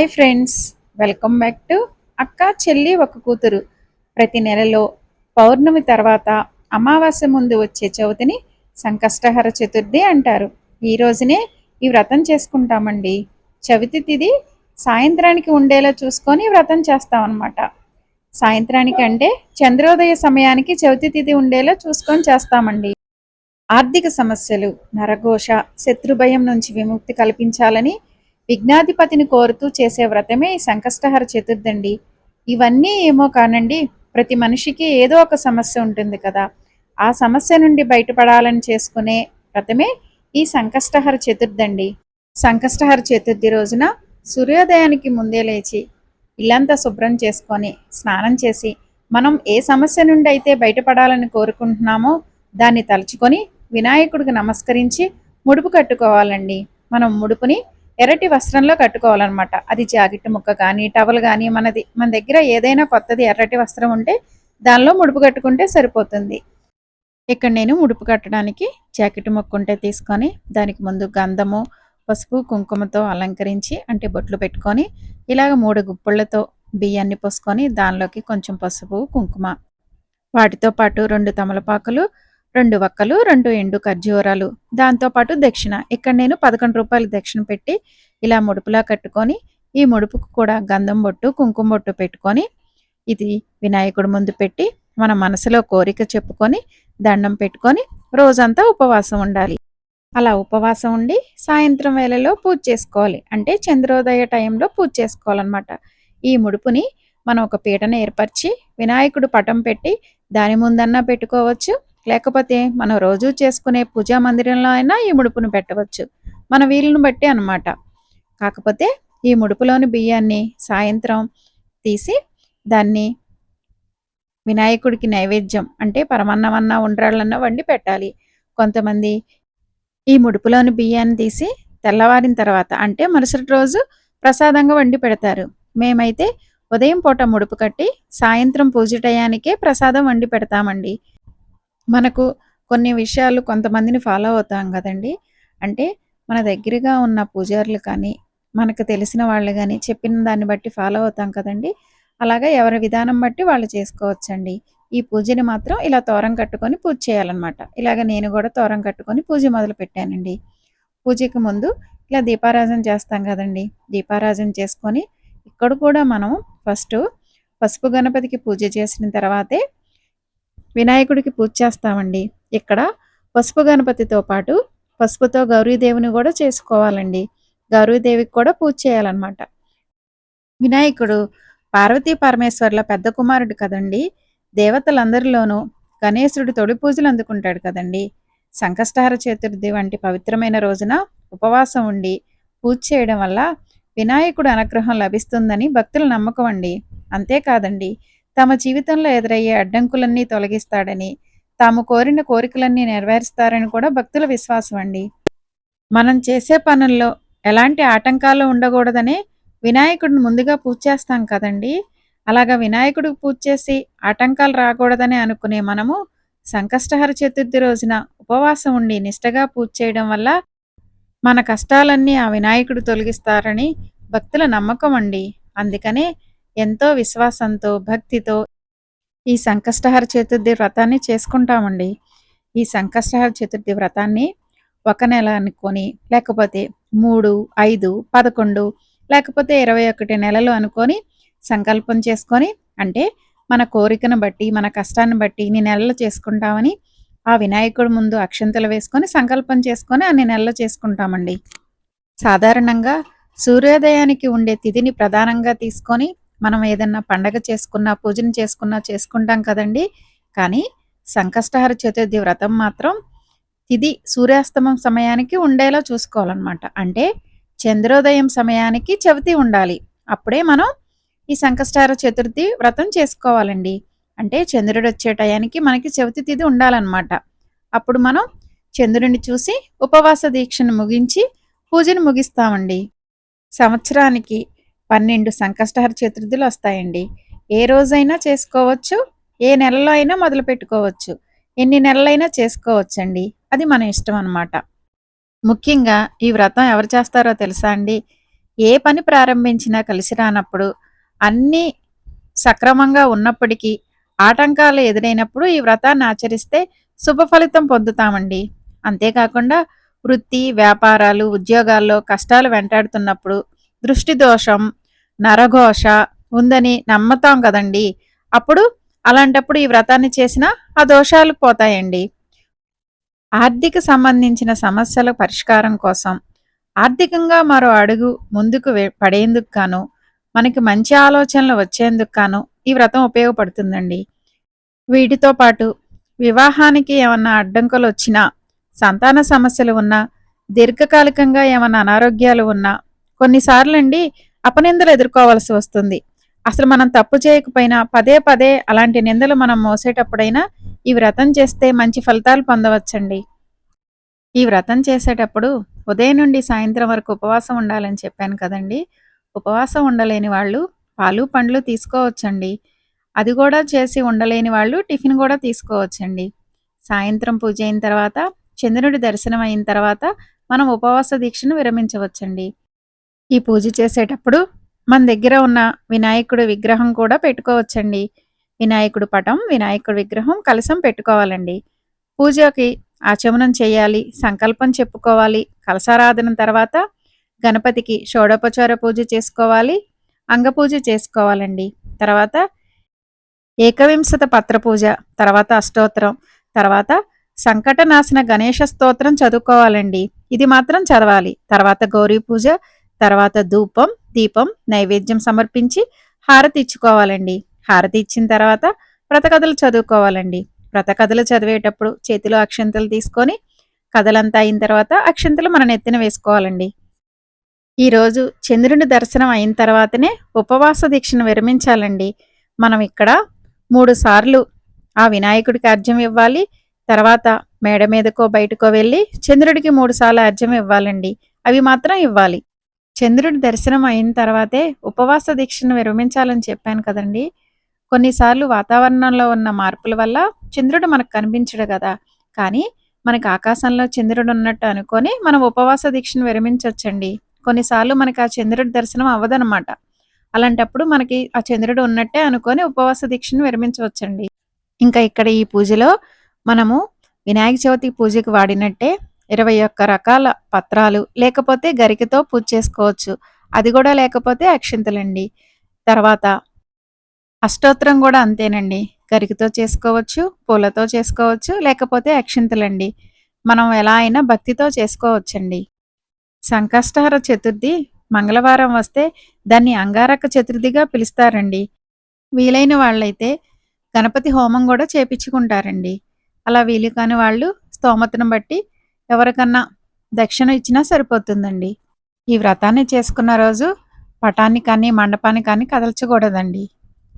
Hi friends welcome back to అక్క చెల్లి ఒక కూతురు. ప్రతి నెలలో పౌర్ణమి తర్వాత అమావాస్య ముందు వచ్చే చవితిని సంకష్టహర చతుర్థి అంటారు. ఈ రోజునే ఈ వ్రతం చేసుకుంటామండి. చవితి తిది సాయంత్రానికి ఉండేలా చూసుకొని వ్రతం చేస్తామన్నమాట. సాయంత్రానికి అంటే చంద్రోదయ సమయానికి చవితి తిది ఉండేలా చూసుకొని చేస్తామండి. ఆర్థిక సమస్యలు నరఘోష శత్రుభయం నుంచి విముక్తి కల్పించాలని విఘ్నాధిపతిని కోరుతూ చేసే వ్రతమే ఈ సంకష్టహర చతుర్థండి. ఇవన్నీ ఏమో కానండి ప్రతి మనిషికి ఏదో ఒక సమస్య ఉంటుంది కదా. ఆ సమస్య నుండి బయటపడాలని చేసుకునే వ్రతమే ఈ సంకష్టహర చతుర్థండి. సంకష్టహర చతుర్థి రోజున సూర్యోదయానికి ముందే లేచి ఇల్లంతా శుభ్రం చేసుకొని స్నానం చేసి మనం ఏ సమస్య నుండి అయితే బయటపడాలని కోరుకుంటున్నామో దాన్ని తలుచుకొని వినాయకుడికి నమస్కరించి ముడుపు కట్టుకోవాలండి. మనం ముడుపుని ఎర్రటి వస్త్రంలో కట్టుకోవాలన్నమాట. అది జాకెట్ ముక్క కానీ టవల్ కానీ మనది. మన దగ్గర ఏదైనా కొత్తది ఎర్రటి వస్త్రం ఉంటే దానిలో ముడుపు కట్టుకుంటే సరిపోతుంది. ఇక్కడ నేను ముడుపు కట్టడానికి జాకెట్ ముక్క ఉంటే తీసుకొని దానికి ముందు గంధము పసుపు కుంకుమతో అలంకరించి అంటే బొట్లు పెట్టుకొని ఇలాగ మూడు గుప్పళ్ళతో బియ్యాన్ని పోసుకొని దానిలోకి కొంచెం పసుపు కుంకుమ వాటితో పాటు రెండు తమలపాకులు రెండు వక్కలు రెండు ఎండు ఖర్జూరాలు. దాంతోపాటు దక్షిణ. ఇక్కడ నేను పదకొండు రూపాయలు దక్షిణ పెట్టి ఇలా ముడుపులా కట్టుకొని ఈ ముడుపుకు కూడా గంధం బొట్టు కుంకుమ బొట్టు పెట్టుకొని ఇది వినాయకుడి ముందు పెట్టి మన మనసులో కోరిక చెప్పుకొని దండం పెట్టుకొని రోజంతా ఉపవాసం ఉండాలి. అలా ఉపవాసం ఉండి సాయంత్రం వేళలో పూజ చేసుకోవాలి. అంటే చంద్రోదయ టైంలో పూజ చేసుకోవాలన్నమాట. ఈ ముడుపుని మనం ఒక పీటను ఏర్పరిచి వినాయకుడు పటం పెట్టి దాని ముందన్నా పెట్టుకోవచ్చు. లేకపోతే మనం రోజు చేసుకునే పూజా మందిరంలో అయినా ఈ ముడుపును పెట్టవచ్చు. మన వీలును బట్టి అనమాట కాకపోతే ఈ ముడుపులోని బియ్యాన్ని సాయంత్రం తీసి దాన్ని వినాయకుడికి నైవేద్యం అంటే పరమన్నమన్నా ఉండ్రాళ్ళన్నా వండి పెట్టాలి. కొంతమంది ఈ ముడుపులోని బియ్యాన్ని తీసి తెల్లవారిన తర్వాత అంటే మరుసటి రోజు ప్రసాదంగా వండి పెడతారు. మేమైతే ఉదయం పూట ముడుపు కట్టి సాయంత్రం పూజ టయానికే ప్రసాదం వండి పెడతామండి. మనకు కొన్ని విషయాలు కొంతమందిని ఫాలో అవుతాం కదండి. అంటే మన దగ్గరగా ఉన్న పూజారులు కానీ మనకు తెలిసిన వాళ్ళు కానీ చెప్పిన దాన్ని బట్టి ఫాలో అవుతాం కదండి. అలాగా ఎవరి విధానం బట్టి వాళ్ళు చేసుకోవచ్చండి. ఈ పూజని మాత్రం ఇలా తోరం కట్టుకొని పూజ చేయాలన్నమాట. ఇలాగ నేను కూడా తోరం కట్టుకొని పూజ మొదలు పెట్టానండి. పూజకి ముందు ఇలా దీపారాజన చేస్తాం కదండి. దీపారాజన చేసుకొని ఇక్కడ కూడా మనం ఫస్ట్ పసుపు గణపతికి పూజ చేసిన తర్వాతే వినాయకుడికి పూజ చేస్తామండి. ఇక్కడ పసుపు గణపతితో పాటు పసుపుతో గౌరీదేవిని కూడా చేసుకోవాలండి. గౌరీదేవికి కూడా పూజ చేయాలన్నమాట. వినాయకుడు పార్వతీ పరమేశ్వర్ల పెద్ద కుమారుడు కదండి. దేవతలందరిలోనూ గణేశుడు తొలి పూజలు అందుకుంటాడు కదండి. సంకష్టహార చతుర్థి వంటి పవిత్రమైన రోజున ఉపవాసం ఉండి పూజ చేయడం వల్ల వినాయకుడు అనుగ్రహం లభిస్తుందని భక్తుల నమ్మకం అండి. అంతేకాదండి తమ జీవితంలో ఎదురయ్యే అడ్డంకులన్నీ తొలగిస్తాడని తాము కోరిన కోరికలన్నీ నెరవేరుస్తారని కూడా భక్తుల విశ్వాసం అండి. మనం చేసే పనుల్లో ఎలాంటి ఆటంకాలు ఉండకూడదనే వినాయకుడిని ముందుగా పూజ చేస్తాం కదండి. అలాగా వినాయకుడికి పూజ చేసి ఆటంకాలు రాకూడదని అనుకునే మనము సంకష్టహర చతుర్థి రోజున ఉపవాసం ఉండి నిష్టగా పూజ చేయడం వల్ల మన కష్టాలన్నీ ఆ వినాయకుడు తొలగిస్తారని భక్తుల నమ్మకం అండి. అందుకనే ఎంతో విశ్వాసంతో భక్తితో ఈ సంకష్టహర చతుర్థి వ్రతాన్ని చేసుకుంటామండి. ఈ సంకష్టహర చతుర్థి వ్రతాన్ని ఒక నెల అనుకొని లేకపోతే మూడు ఐదు పదకొండు లేకపోతే ఇరవై ఒకటి నెలలు అనుకొని సంకల్పం చేసుకొని అంటే మన కోరికను బట్టి మన కష్టాన్ని బట్టి ఇన్ని నెలలు చేసుకుంటామని ఆ వినాయకుడి ముందు అక్షంతలు వేసుకొని సంకల్పం చేసుకొని అన్ని నెలలు చేసుకుంటామండి. సాధారణంగా సూర్యోదయానికి ఉండే తిథిని ప్రధానంగా తీసుకొని మనం ఏదన్నా పండగ చేసుకున్నా పూజను చేసుకున్నా చేసుకుంటాం కదండి. కానీ సంకష్టహార చతుర్థి వ్రతం మాత్రం తిది సూర్యాస్తమం సమయానికి ఉండేలా చూసుకోవాలన్నమాట. అంటే చంద్రోదయం సమయానికి చవితి ఉండాలి. అప్పుడే మనం ఈ సంకష్టహార చతుర్థి వ్రతం చేసుకోవాలండి. అంటే చంద్రుడు వచ్చే టయానికి మనకి చవితి తిది ఉండాలన్నమాట. అప్పుడు మనం చంద్రుడిని చూసి ఉపవాస దీక్షను ముగించి పూజను ముగిస్తామండి. సంవత్సరానికి పన్నెండు సంకష్టహర చతుర్థులు వస్తాయండి. ఏ రోజైనా చేసుకోవచ్చు ఏ నెలలో అయినా మొదలు పెట్టుకోవచ్చు. ఎన్ని నెలలైనా చేసుకోవచ్చండి. అది మన ఇష్టం అనమాట ముఖ్యంగా ఈ వ్రతం ఎవరు చేస్తారో తెలుసా అండి? ఏ పని ప్రారంభించినా కలిసి రానప్పుడు అన్నీ సక్రమంగా ఉన్నప్పటికీ ఆటంకాలు ఎదురైనప్పుడు ఈ వ్రతాన్ని ఆచరిస్తే శుభ ఫలితం పొందుతామండి. అంతేకాకుండా వృత్తి వ్యాపారాలు ఉద్యోగాల్లో కష్టాలు వెంటాడుతున్నప్పుడు దృష్టి దోషం నరఘోష ఉందని నమ్మతాం కదండి. అప్పుడు అలాంటప్పుడు ఈ వ్రతాన్ని చేసినా ఆ దోషాలు పోతాయండి. ఆర్థిక సంబంధించిన సమస్యల పరిష్కారం కోసం ఆర్థికంగా మరో అడుగు ముందుకు పడేందుకు గాను మనకి మంచి ఆలోచనలు వచ్చేందుకు గాను ఈ వ్రతం ఉపయోగపడుతుందండి. వీటితో పాటు వివాహానికి ఏమన్నా అడ్డంకులు వచ్చినా సంతాన సమస్యలు ఉన్నా దీర్ఘకాలికంగా ఏమైనా అనారోగ్యాలు ఉన్నా కొన్నిసార్లు అండి అపనిందలు ఎదుర్కోవాల్సి వస్తుంది. అసలు మనం తప్పు చేయకపోయినా పదే పదే అలాంటి నిందలు మనం మోసేటప్పుడైనా ఈ వ్రతం చేస్తే మంచి ఫలితాలు పొందవచ్చండి. ఈ వ్రతం చేసేటప్పుడు ఉదయం నుండి సాయంత్రం వరకు ఉపవాసం ఉండాలని చెప్పాను కదండి. ఉపవాసం ఉండలేని వాళ్ళు పాలు పండ్లు తీసుకోవచ్చండి. అది కూడా చేసి ఉండలేని వాళ్ళు టిఫిన్ కూడా తీసుకోవచ్చండి. సాయంత్రం పూజ అయిన తర్వాత చంద్రుడి దర్శనం అయిన తర్వాత మనం ఉపవాస దీక్షను విరమించవచ్చండి. ఈ పూజ చేసేటప్పుడు మన దగ్గర ఉన్న వినాయకుడు విగ్రహం కూడా పెట్టుకోవచ్చండి. వినాయకుడు పటం వినాయకుడు విగ్రహం కలసం పెట్టుకోవాలండి. పూజకి ఆచమనం చేయాలి సంకల్పం చెప్పుకోవాలి కలసారాధన తర్వాత గణపతికి షోడోపచార పూజ చేసుకోవాలి అంగపూజ చేసుకోవాలండి. తర్వాత ఏకవింశత పత్ర పూజ తర్వాత అష్టోత్తరం తర్వాత సంకటనాశన గణేష స్తోత్రం చదువుకోవాలండి. ఇది మాత్రం చదవాలి. తర్వాత గౌరీ పూజ తర్వాత ధూపం దీపం నైవేద్యం సమర్పించి హారతి ఇచ్చుకోవాలండి. హారతి ఇచ్చిన తర్వాత వ్రతకథలు చదువుకోవాలండి. వ్రతకథలు చదివేటప్పుడు చేతిలో అక్షంతలు తీసుకొని కథలంతా అయిన తర్వాత అక్షంతలు మన నెత్తిన వేసుకోవాలండి. ఈరోజు చంద్రుని దర్శనం అయిన తర్వాతనే ఉపవాస దీక్షను విరమించాలండి. మనం ఇక్కడ మూడు సార్లు ఆ వినాయకుడికి అర్జం ఇవ్వాలి తర్వాత మేడ మీదకో బయటకో వెళ్ళి చంద్రుడికి మూడు సార్లు అర్జం ఇవ్వాలండి. అవి మాత్రం ఇవ్వాలి. చంద్రుడి దర్శనం అయిన తర్వాతే ఉపవాస దీక్షను విరమించాలని చెప్పాను కదండి. కొన్నిసార్లు వాతావరణంలో ఉన్న మార్పుల వల్ల చంద్రుడు మనకు కనిపించడు కదా. కానీ మనకి ఆకాశంలో చంద్రుడు ఉన్నట్టు అనుకొని మనం ఉపవాస దీక్షను విరమించవచ్చండి కొన్నిసార్లు మనకి ఆ చంద్రుడి దర్శనం అవ్వదనమాట అలాంటప్పుడు మనకి ఆ చంద్రుడు ఉన్నట్టే అనుకొని ఉపవాస దీక్షను విరమించవచ్చండి. ఇంకా ఇక్కడ ఈ పూజలో మనము వినాయక చవితి పూజకి వాడినట్టే ఇరవై ఒక్క రకాల పత్రాలు లేకపోతే గరికతో పూజ చేసుకోవచ్చు. అది కూడా లేకపోతే అక్షింతలండి. తర్వాత అష్టోత్తరం కూడా అంతేనండి. గరికతో చేసుకోవచ్చు పూలతో చేసుకోవచ్చు లేకపోతే అక్షింతలండి. మనం ఎలా అయినా భక్తితో చేసుకోవచ్చండి. సంకష్టహర చతుర్థి మంగళవారం వస్తే దాన్ని అంగారక చతుర్థిగా పిలుస్తారండి. వీలైన వాళ్ళైతే గణపతి హోమం కూడా చేపించుకుంటారండి. అలా వీలు కాని వాళ్ళు స్తోమతను బట్టి ఎవరికన్నా దక్షిణ ఇచ్చినా సరిపోతుందండి. ఈ వ్రతాన్ని చేసుకున్న రోజు పటాన్ని కానీ మండపాన్ని కానీ కదల్చకూడదండి.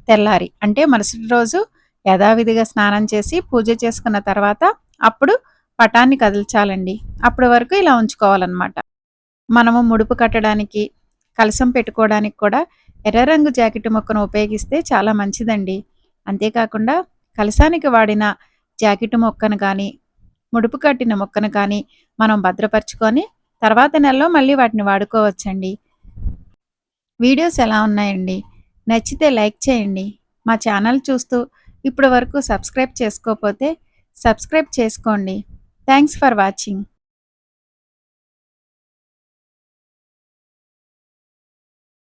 తెల్లారి అంటే మరుసటి రోజు యథావిధిగా స్నానం చేసి పూజ చేసుకున్న తర్వాత అప్పుడు పటాన్ని కదిల్చాలండి. అప్పటి వరకు ఇలా ఉంచుకోవాలన్నమాట. మనము ముడుపు కట్టడానికి కలసం పెట్టుకోవడానికి కూడా ఎర్ర రంగు జాకెట్ మొక్కను ఉపయోగిస్తే చాలా మంచిదండి. అంతేకాకుండా కలసానికి వాడిన జాకెట్ మొక్కను కానీ ముడుపు కట్టిన మొక్కను కానీ మనం భద్రపరుచుకొని తర్వాత నెలలో మళ్ళీ వాటిని వాడుకోవచ్చండి. వీడియోస్ ఎలా ఉన్నాయండి? నచ్చితే లైక్ చేయండి. మా ఛానల్ చూస్తూ ఇప్పటి వరకు సబ్స్క్రైబ్ చేసుకోకపోతే సబ్స్క్రైబ్ చేసుకోండి. Thanks for watching.